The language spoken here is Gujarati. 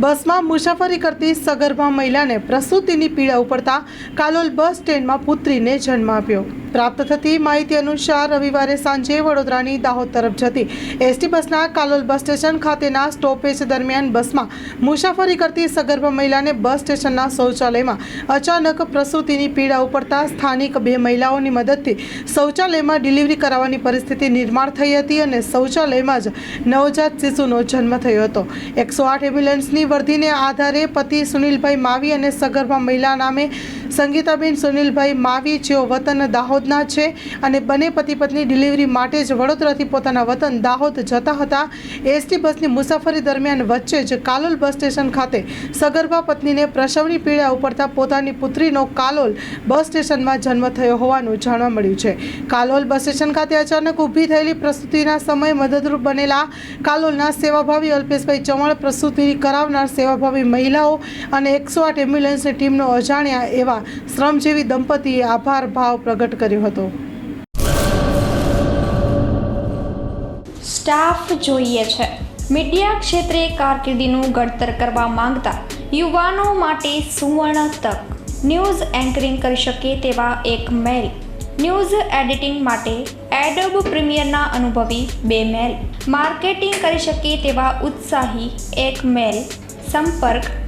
બસમાં મુસાફરી કરતી સગર્ભા મહિલાને પ્રસૂતિની પીડા ઉપડતા કાલોલ બસ સ્ટેન્ડમાં પુત્રીને જન્મ આપ્યો. પ્રાપ્ત થતી માહિતી અનુસાર રવિવારે સાંજે વડોદરાની દાહોદ તરફ જતી એસટી બસના કાલોલ બસ સ્ટેશન ખાતેના સ્ટોપેજ દરમિયાન બસમાં મુસાફરી કરતી સગર્ભા મહિલાને બસ સ્ટેશનના શૌચાલયમાં અચાનક પ્રસૂતિની પીડા ઉપડતા સ્થાનિક બે મહિલાઓની મદદથી શૌચાલયમાં ડિલિવરી કરાવવાની પરિસ્થિતિ નિર્માણ થઈ હતી અને શૌચાલયમાં જ નવજાત શિશુનો જન્મ થયો હતો. એકસો આઠ એમ્બ્યુલન્સની વર્ધીને આધારે પતિ સુનિલભાઈ માવી અને સગર્ભા મહિલા નામે સંગીતાબેન સુનિલભાઈ માવી, જેઓ વતન દાહોદના છે અને બંને પતિ પત્ની ડિલિવરી માટે જ વડોદરાથી પોતાના વતન દાહોદ જતા હતા. એસટી બસની મુસાફરી દરમિયાન વચ્ચે જ કાલોલ બસ સ્ટેશન ખાતે સગર્ભા પત્નીને પ્રસવની પીડા ઉપડતા પોતાની પુત્રીનો કાલોલ બસ સ્ટેશનમાં જન્મ થયો હોવાનું જાણવા મળ્યું છે. કાલોલ બસ સ્ટેશન ખાતે અચાનક ઊભી થયેલી પ્રસૂતિના સમયે મદદરૂપ બનેલા કાલોલના સેવાભાવી અલ્પેશભાઈ ચૌહાણ પ્રસૂતિ કરાવનાર સેવાભાવી મહિલાઓ અને એકસો આઠ એમ્બ્યુલન્સની ટીમનો અજાણ્યા એવા શ્રમજીવી દંપતીએ આભાર ભાવ પ્રગટ કર્યો હતો. સ્ટાફ જોઈએ છે. મીડિયા ક્ષેત્રે કારકિર્દીનું ઘડતર કરવા માંગતા યુવાનો માટે સુવર્ણ તક. ન્યૂઝ એન્કરિંગ કરી શકે તેવા એક મેલ. ન્યૂઝ એડિટિંગ માટે એડોબ પ્રીમિયરના અનુભવી બે મેલ. માર્કેટિંગ કરી શકે તેવા ઉત્સાહી એક મેલ. સંપર્ક